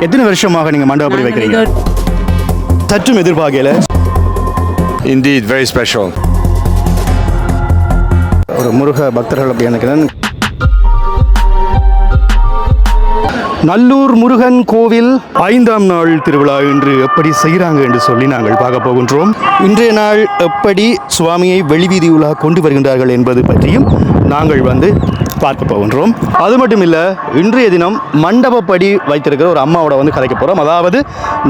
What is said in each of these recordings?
எத்தனை வருஷமாக நீங்கள் மண்டபப்படி வைக்கிறீங்க சற்றும் எதிர்பார்க்கல Indeed, very special. ஒரு முருக பக்தர்கள் அப்படி நினைக்கிறேன் நல்லூர் முருகன் கோவில் ஐந்தாம் நாள் திருவிழா இன்று எப்படி செய்கிறாங்க என்று சொல்லி நாங்கள் பார்க்க போகின்றோம். இன்றைய நாள் எப்படி சுவாமியை வெளிவீதி உலா கொண்டு வருகின்றார்கள் என்பது பற்றியும் நாங்கள் வந்து பார்க்க போகின்றோம். அது மட்டும் இல்லை இன்றைய தினம் மண்டபப்படி வைத்திருக்கிற ஒரு அம்மாவோட வந்து கதைக்க போகிறோம் அதாவது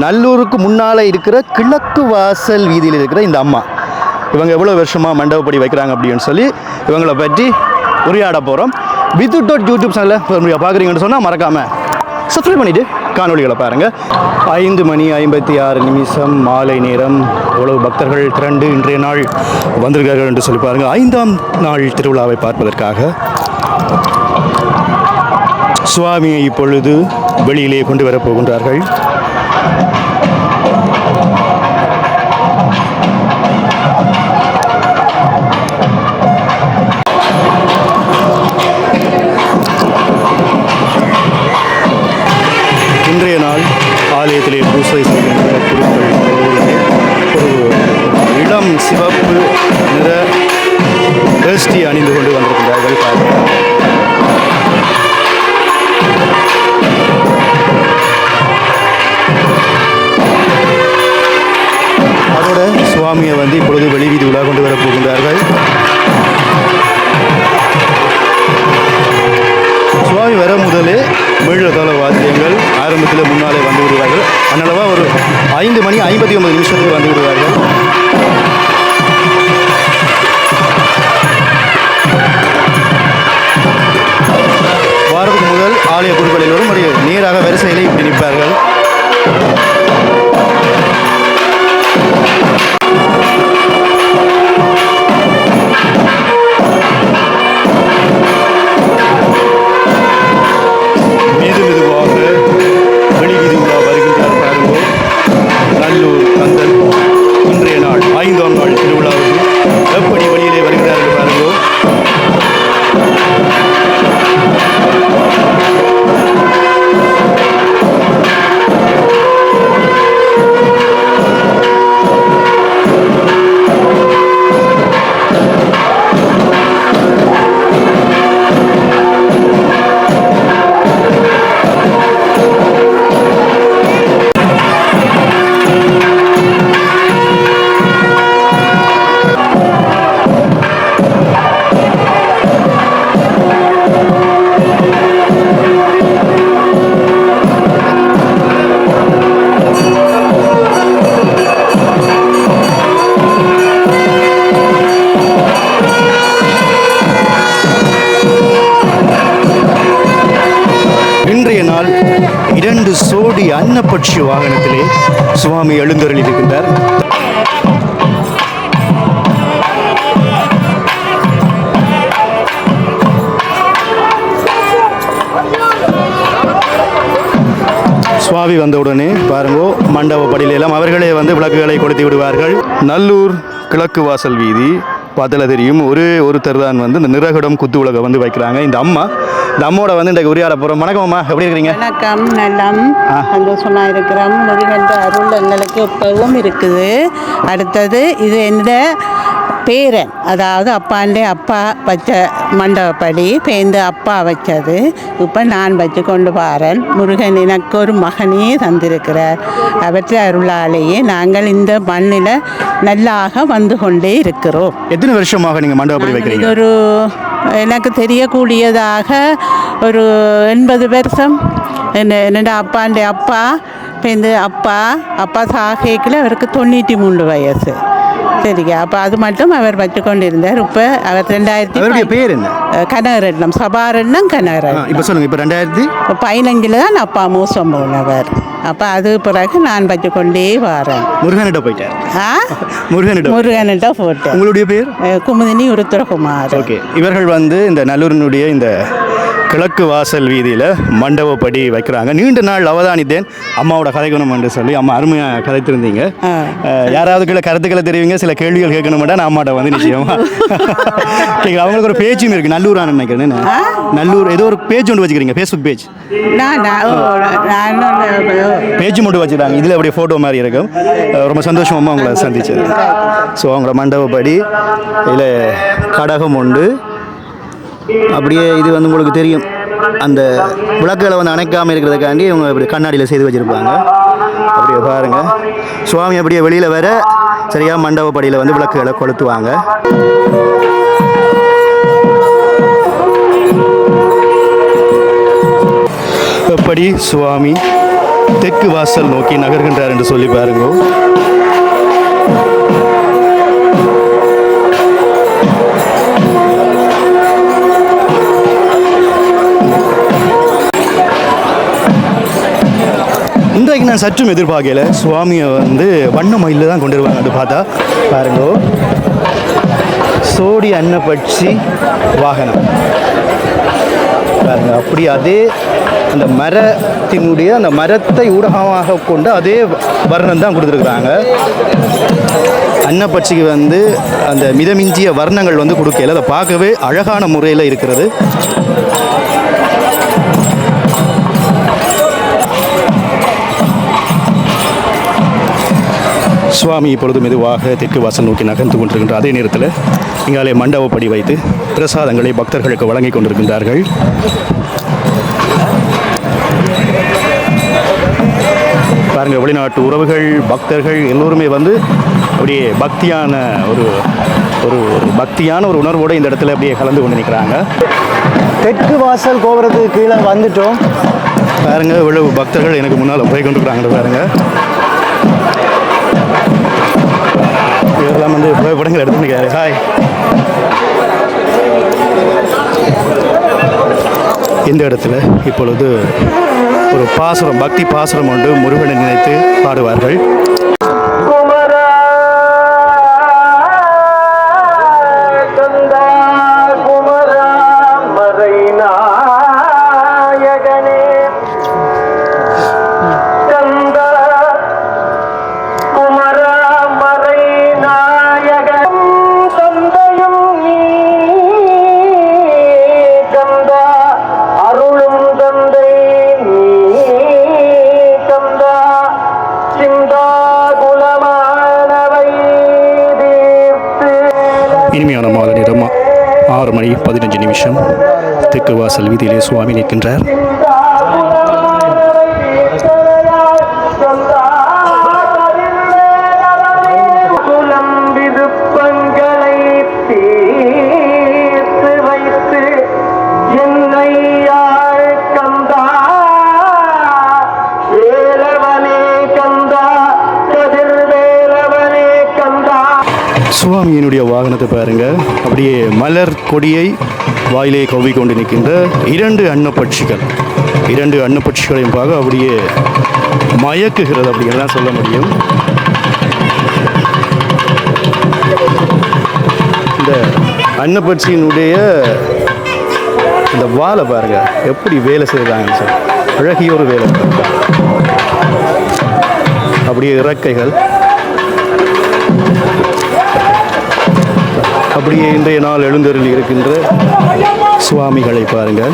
நல்லூருக்கு முன்னால் இருக்கிற கிழக்கு வாசல் வீதியில் இருக்கிற இந்த அம்மா. இவங்க எவ்வளோ வருஷமாக மண்டபப்படி வைக்கிறாங்க அப்படின்னு சொல்லி இவங்களை பற்றி உரையாட போகிறோம் வித்து டாட் யூடியூப் சேனலில் பார்க்குறீங்கன்னு சொன்னால் மறக்காமல் சப்ஸ்கிரைப் பண்ணிவிட்டு காணொளிகளை பாருங்கள் ஐந்து மணி ஐம்பத்தி ஆறு நிமிஷம் மாலை நேரம். இவ்வளவு பக்தர்கள் திரண்டு இன்றைய நாள் வந்திருக்கார்கள் என்று சொல்லி பாருங்கள் ஐந்தாம் நாள் திருவிழாவை பார்ப்பதற்காக சுவாமியை இப்பொழுது வெளியிலே கொண்டு வரப் ஐந்து மணி ஐம்பத்தி ஒன்பது நிமிஷத்துக்கு வந்து விடுவார். சுவாமி வந்தவுடனே பாருங்கோ மண்டப படியில எல்லாம் அவர்களே வந்து விளக்குகளை கொளுத்தி விடுவார்கள். நல்லூர் கிழக்கு வாசல் வீதி பார்த்தால தெரியும் ஒரே ஒருத்தர் தான் வந்து இந்த நிறகுடம் குத்து உலக வந்து வைக்கிறாங்க. இந்த அம்மா இந்த அம்மாவோட வந்து இன்றைக்கு உரையாட போகிறோம் வணக்கம் அம்மா எப்படி இருக்கிறீங்க? வணக்கம் நலம். சந்தோஷமாக இருக்கிறோம். முருகன் அருள் எங்களுக்கு இப்பவும் இருக்குது. அடுத்தது இது எந்த பேரன் அதாவது அப்பாண்டே அப்பா வச்ச மண்டபப்படி பேந்து அப்பா வச்சது. இப்போ நான் வச்சு கொண்டு பாரன் முருகன் எனக்கு ஒரு மகனே தந்திருக்கிறார். அவற்றை அருளாலேயே நாங்கள் இந்த மண்ணில் நல்லாக வந்து கொண்டே இருக்கிறோம். எத்தனை வருஷமாக நீங்கள் மண்டபப்படி இது வைக்கிறீங்க? ஒரு எனக்கு தெரியக்கூடியதாக ஒரு எண்பது வருஷம். என்ன என்னோட அப்பாண்ட அப்பா இப்போ இந்த அப்பா அப்பா சாகைக்கில் அவருக்கு தொண்ணூற்றி மூணு வயசு. சரிங்க. அப்போ அது மட்டும் அவர் வச்சுக்கொண்டிருந்தார். இப்போ அவர் ரெண்டாயிரத்தி பேர் என்ன? கனகரட்னம். சபாரட்னம் கனகரட்னம். இப்போ சொல்லுங்கள் இப்போ ரெண்டாயிரத்தி இப்போ பதினஞ்சில் தான் அப்பா மோசம் போனவர் அப்போ அது பிறகு நான் வச்சுக்கொண்டே வரேன். முருகனிட்ட போயிட்டார். ஆ? முருகனிட்ட முருகன்கிட்ட போட்டேன். உங்களுடைய பேர்? குமுதினி உருத்திரகுமார். ஓகே. இவர்கள் வந்து இந்த நல்லூரினுடைய இந்த கிழக்கு வாசல் வீதியில் மண்டபப்படி வைக்கிறாங்க. நீண்ட நாள் அவதானித்தேன். அம்மாவோட கதைக்கணும் என்று சொல்லி அம்மா அருமையாக கதைத்திருந்தீங்க. யாராவது கீழே கருத்துக்களை தெரிவிங்க சில கேள்விகள் கேட்கணுமாட்டா நான் அம்மாட்ட வந்து நிச்சயமா. கேட்குறேன் அவங்களுக்கு ஒரு பேஜும் இருக்குது நல்லூரான்னு நினைக்கிறேன்? நல்லூர் ஏதோ ஒரு பேஜ் ஒன்று வச்சுக்கிறீங்க ஃபேஸ்புக் பேஜ் பேஜ் மட்டும் வச்சுருக்காங்க இதில் அப்படியே ஃபோட்டோ மாதிரி இருக்கும். ரொம்ப சந்தோஷமாக உங்களை சந்திச்சது ஸோ அவங்களோட மண்டபப்படி இதில் கடகம் உண்டு. அப்படியே இது வந்து உங்களுக்கு தெரியும். அந்த விளக்குகளை வந்து அணைக்காமல் இருக்கிறதுக்காண்டி இவங்க இப்படி கண்ணாடியில் செய்து வச்சுருப்பாங்க. அப்படியே பாருங்க. சுவாமி அப்படியே வெளியில் வர சரியாக மண்டபப்படியில் வந்து விளக்குகளை கொளுத்துவாங்க. எப்படி சுவாமி தெற்கு வாசல் நோக்கி நகர்கின்றார் என்று சொல்லி பாருங்கள் நான் சற்றும் எதிர்பார்க்கல? சுவாமியை வந்து வண்ண மயிலில் தான் கொண்டு வருவாங்க அது பார்த்தா. பாருங்கோ. சோடி அன்னப்பட்சி வாகனம். பாருங்க அப்படி அதே அந்த மரத்தினுடைய அந்த மரத்தை ஊடகமாக கொண்டு அதே வர்ணம் தான் கொடுத்துருக்குறாங்க. அன்னப்பட்சிக்கு வந்து அந்த மிதமிஞ்சிய வர்ணங்கள் வந்து கொடுக்கல. அதை பார்க்கவே அழகான முறையில் இருக்கிறது. சுவாமி இப்பொழுது மெதுவாக தெற்கு வாசல் நோக்கி நகர்ந்து கொண்டிருக்கின்ற அதே நேரத்தில் இங்காலே மண்டபப்படி வைத்து பிரசாதங்களை பக்தர்களுக்கு வழங்கிக் கொண்டிருக்கின்றார்கள். பாருங்க வெளிநாட்டு உறவுகள் பக்தர்கள் எல்லோருமே வந்து அப்படியே பக்தியான ஒரு ஒரு ஒரு பக்தியான ஒரு உணர்வோடு இந்த இடத்துல அப்படியே கலந்து கொண்டு நிற்கிறாங்க தெற்கு வாசல் கோபுரத்துக்கு கீழே வந்துட்டோம். பாருங்க இவ்வளவு பக்தர்கள் எனக்கு முன்னால் போய் கொண்டிருக்கிறாங்க பாருங்க. படங்கள் எடுத்துருக்காரு. ஹாய் இந்த இடத்துல இப்பொழுது ஒரு பாசுரம் பக்தி பாசுரம் ஒன்று முருகனை நினைத்து பாடுவார்கள். நிமிஷம் தெற்கு வாசல் வீதியிலே சுவாமி நிற்கின்றார். சுவாமியினுடைய வாகனத்தை பாருங்க. அப்படியே மலர் கொடியை வாயிலே கவ்வி கொண்டு நிற்கின்ற இரண்டு அன்னப்பட்சிகள். இரண்டு அன்னப்பட்சிகளையும் பார்க்க அப்படியே மயக்குகிறது. அப்படின்னு சொல்ல முடியும். இந்த அன்னப்பட்சியினுடைய இந்த வாழை பாருங்க. எப்படி வேலை செய்கிறாங்கன்னு சொல்லி. அழகிய ஒரு வேலை. அப்படியே இறக்கைகள். அப்படியே இன்றைய நாள் எழுந்தருள் இருக்கின்ற சுவாமிகளை பாருங்கள்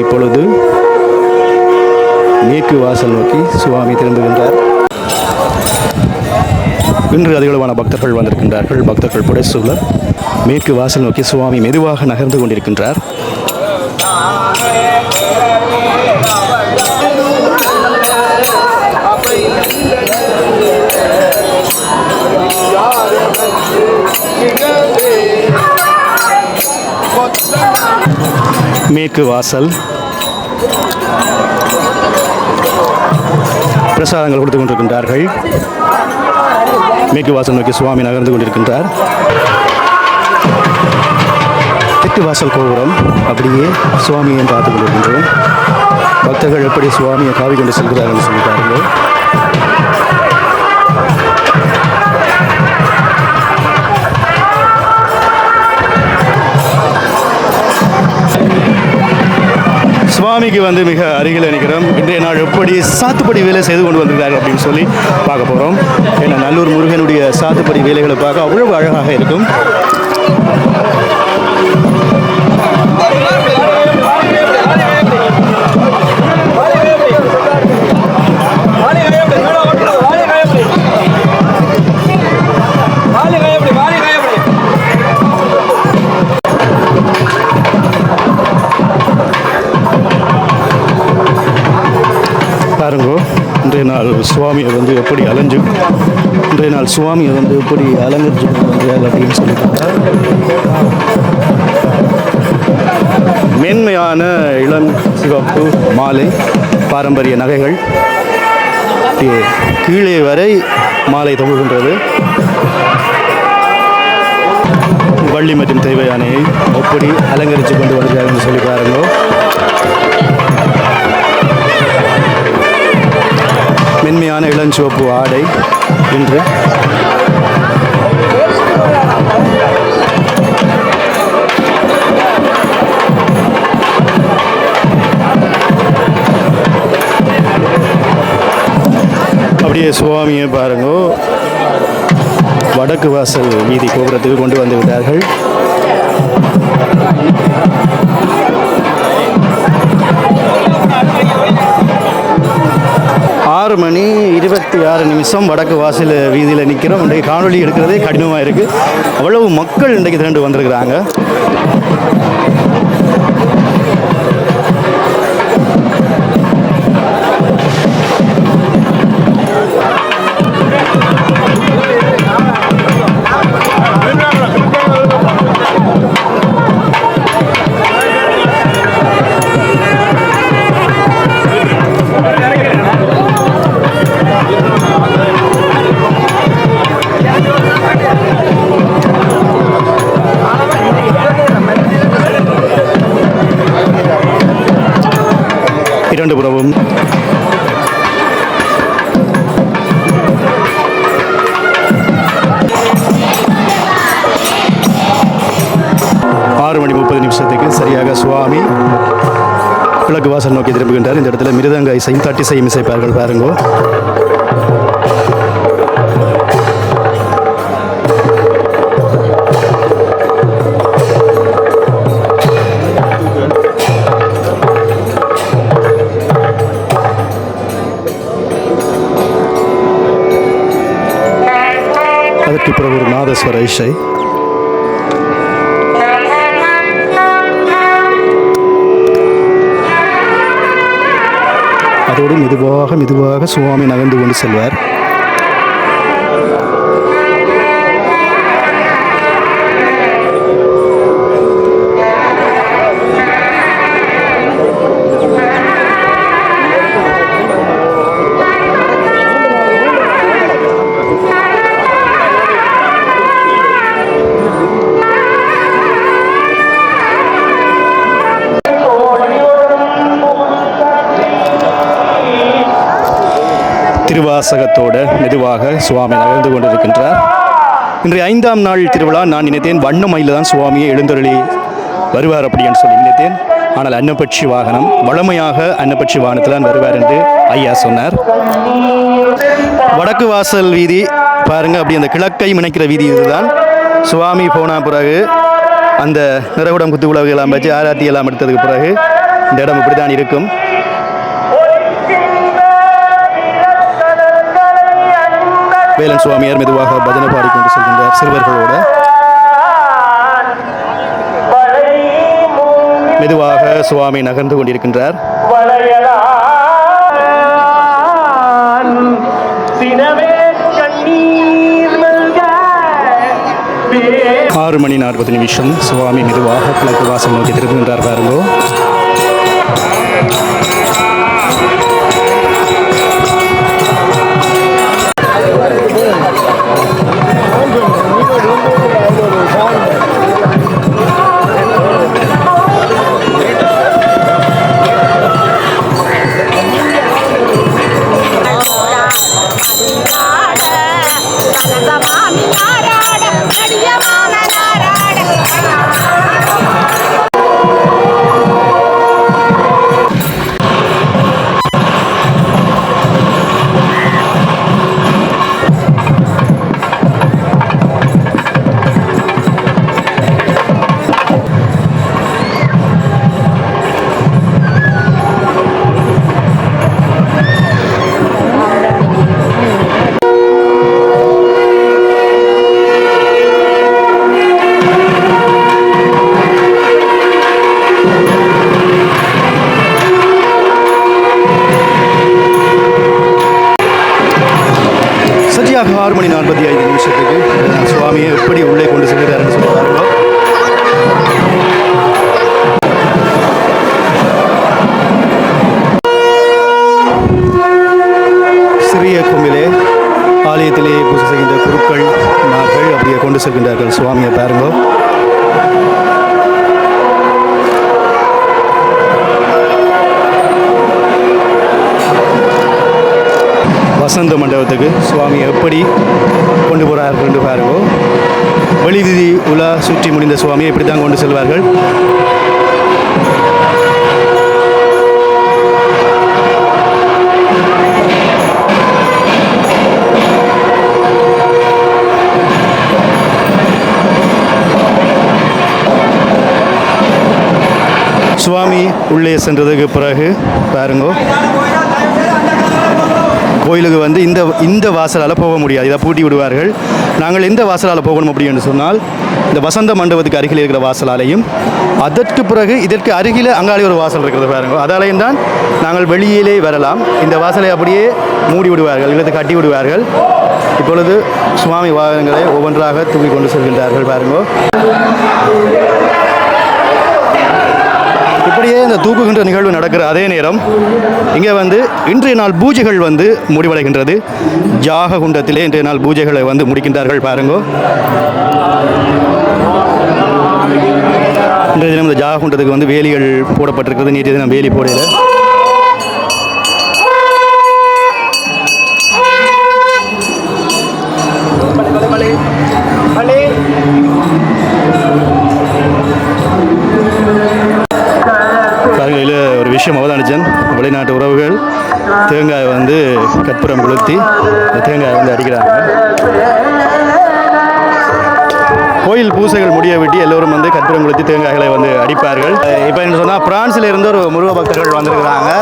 இப்பொழுது மேற்கு வாசல் நோக்கி சுவாமி திரும்புகின்றார். இன்று அதிகளவான பக்தர்கள் வந்திருக்கின்றார்கள். பக்தர்கள் புடைசூழ மேற்கு வாசல் நோக்கி சுவாமி மெதுவாக நகர்ந்து கொண்டிருக்கின்றார். மேற்கு வாசல். பிரசாதங்கள் கொடுத்து கொண்டிருக்கின்றார்கள். மேற்கு வாசல் நோக்கி சுவாமி நகர்ந்து கொண்டிருக்கின்றார். தெற்கு வாசல் கோபுரம். அப்படியே சுவாமியை பார்த்து கொண்டிருக்கின்றோம். பக்தர்கள் எப்படி சுவாமியை காவி கொண்டு செல்கிறார்கள் சொல்கிறார்களோ சுவாமிக்கு வந்து மிக அருகில் நிற்கிறோம் இன்றைய நாள் எப்படி சாத்துப்படி வேலை செய்து கொண்டு வந்திருக்கார்கள் அப்படின்னு சொல்லி பார்க்க போகிறோம் ஏன்னா நல்லூர் முருகனுடைய சாத்துப்படி வேலைகளை பார்க்க அவ்வளவு அழகாக இருக்கும். இன்றைய நாள் சுவாமியை வந்து எப்படி அலைஞ்சு இன்றைய நாள் சுவாமியை வந்து எப்படி அலங்கரிச்சு கொண்டு அப்படின்னு சொல்லியிருக்காங்க. மேன்மையான இளம் சிவப்பு மாலை பாரம்பரிய நகைகள். கீழே வரை மாலை தொங்குகின்றது. வள்ளி மற்றும் தெய்வ எப்படி அலங்கரித்து கொண்டு வருகிறார்கள் சொல்லி பாருங்கோ மென்மையான இளஞ்சிவப்பு ஆடை இன்று. அப்படியே சுவாமியை பாருங்க. வடக்கு வாசல் வீதி கோபுரத்துக்கு கொண்டு வந்து விட்டார்கள். ஆறு மணி இருபத்தி ஆறு நிமிஷம் வடக்கு வாசல் வீதியில் நிற்கிறோம் இன்றைக்கு காணொளி எடுக்கிறதே கடினமாக இருக்குது அவ்வளவு மக்கள் இன்றைக்கு திரண்டு வந்திருக்கிறாங்க. இரண்டு ஆறு மணி முப்பது நிமிஷத்துக்கு சரியாக சுவாமி கிழக்கு வாசல் நோக்கி திரும்புகின்றார். இந்த இடத்துல மிருதங்க இசையும் தட்டி செய்யும் இசைப்பார்கள் பாருங்கோ. பிறகு இசை அதோடு மெதுவாக மெதுவாக சுவாமி நகர்ந்து கொண்டு செல்வார். உல்லாசகத்தோடு மெதுவாக சுவாமி நகர்ந்து கொண்டிருக்கின்றார். இன்றைய ஐந்தாம் நாள் திருவிழா. நான் நினைத்தேன் வண்ண மயில தான் சுவாமியை எழுந்தருளி வருவார் அப்படின்னு சொல்லி நினைத்தேன். ஆனால் அன்னப்பட்சி வாகனம் வளமையாக அன்னப்பட்சி வாகனத்தில் தான் வருவார் என்று ஐயா சொன்னார். வடக்கு வாசல் வீதி பாருங்க அப்படி அந்த கிழக்கை முனைக்கிற வீதி இதுதான். சுவாமி போன பிறகு அந்த நிறகுடம் குத்து உலகெல்லாம் வச்சு ஆராத்தி எல்லாம் எடுத்ததுக்கு பிறகு இந்த இடம் இப்படி தான் இருக்கும். வேலன் சுவாமியார் மெதுவாக பஜனை பாடிக்கொண்டு செல்கின்றார் சிறுவர்களோட. மெதுவாக சுவாமி நகர்ந்து கொண்டிருக்கின்றார். ஆறு மணி நாற்பது நிமிஷம் சுவாமி மெதுவாக கிழக்கு வாசல் நோக்கி திரும்புகின்றார் பாருங்கோ. கொண்டு செல்கின்றார்கள். சுவாமியை பாருங்கள். வசந்த மண்டபத்துக்கு சுவாமி எப்படி கொண்டு போகிறார்கள் என்று பாருங்கள். வெளிவீதி உலா சுற்றி முடிந்த சுவாமியை இப்படி தான் கொண்டு செல்வார்கள். சுவாமி உள்ளே சென்றதுக்கு பிறகு பாருங்க. கோயிலுக்கு வந்து இந்த இந்த வாசலால் போக முடியாது. இதை பூட்டி விடுவார்கள். நாங்கள் எந்த வாசலால் போகணும் அப்படின்னு சொன்னால் இந்த வசந்த மண்டபத்துக்கு அருகில் இருக்கிற வாசலாலையும் அதற்கு பிறகு இதற்கு அருகில் அங்காடி ஒரு வாசல் இருக்கிறது பாருங்க. அதாலையும் தான் நாங்கள் வெளியிலே வரலாம். இந்த வாசலை அப்படியே மூடி விடுவார்கள் இல்லது கட்டி விடுவார்கள். இப்பொழுது சுவாமி வாகனங்களை ஒவ்வொன்றாக தூக்கி கொண்டு செல்கின்றார்கள் பாருங்க. இப்படியே இந்த தூக்குகின்ற நிகழ்வு நடக்கிற அதே நேரம் இங்கே வந்து இன்றைய நாள் பூஜைகள் வந்து முடிவடைகின்றது. ஜாக குண்டத்திலே இன்றைய நாள் பூஜைகளை வந்து முடிக்கின்றார்கள் பாருங்கோ. இன்றைய தினம் இந்த ஜாக குண்டத்துக்கு வந்து வேலிகள் போடப்பட்டிருக்கிறது. நேற்றைய தினம் வேலி போடையில் விஷயம் அவதானிச்சேன். வெளிநாட்டு உறவுகள் தேங்காய் வந்து கற்பூரம் கொளுத்தி இந்த தேங்காயை வந்து அடிக்கிறாங்க. கோயில் பூசைகள் முடிய விட்டு எல்லோரும் வந்து கற்பூரம் கொளுத்தி தேங்காய்களை வந்து அடிப்பார்கள். இப்போ என்ன சொன்னால் பிரான்ஸில் இருந்து ஒரு முருக பக்தர்கள் வந்திருக்கிறாங்க.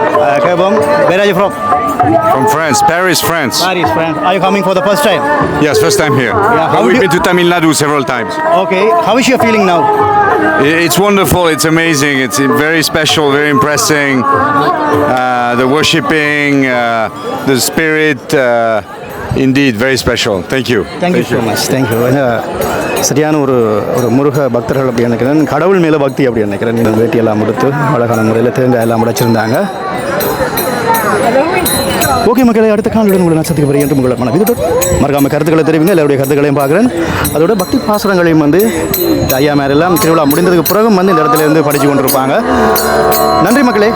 Uh, okay, Bom. Where are you from? From France, Paris, France. Paris, France. Are you coming for the first time? Yes, first time here. Yeah, but we've you... been to Tamil Nadu several times. Okay, how is your feeling now? It's wonderful, it's amazing, it's very special, very impressive. Uh, the worshipping, uh, the spirit, uh, indeed, very special. Thank you. Thank, Thank you, you so much. Thank you. Uh, சரியான ஒரு ஒரு முருக பக்தர்கள் அப்படி நினைக்கிறேன். கடவுள் மேலே பக்தி அப்படி நினைக்கிறேன். இந்த வேட்டியெல்லாம் கொடுத்து அழகான முறையில் தேங்காய் எல்லாம் உடைச்சிருந்தாங்க. ஓகே மக்களை அடுத்த காணொலியுடன் உங்களை நான் சந்திக்க வரேன் என்று உங்களை மனம் விதத்தோடு மறக்காம கருத்துக்களை தெரிவிங்க எல்லாருடைய கருத்துக்களையும் பார்க்குறேன். அதோட பக்தி பாசுரங்களையும் வந்து இந்த ஐயா மேரெல்லாம் திருவிழா முடிந்ததுக்கு பிறகும் வந்து இந்த இடத்துல இருந்து படித்து கொண்டிருப்பாங்க. நன்றி மக்களே.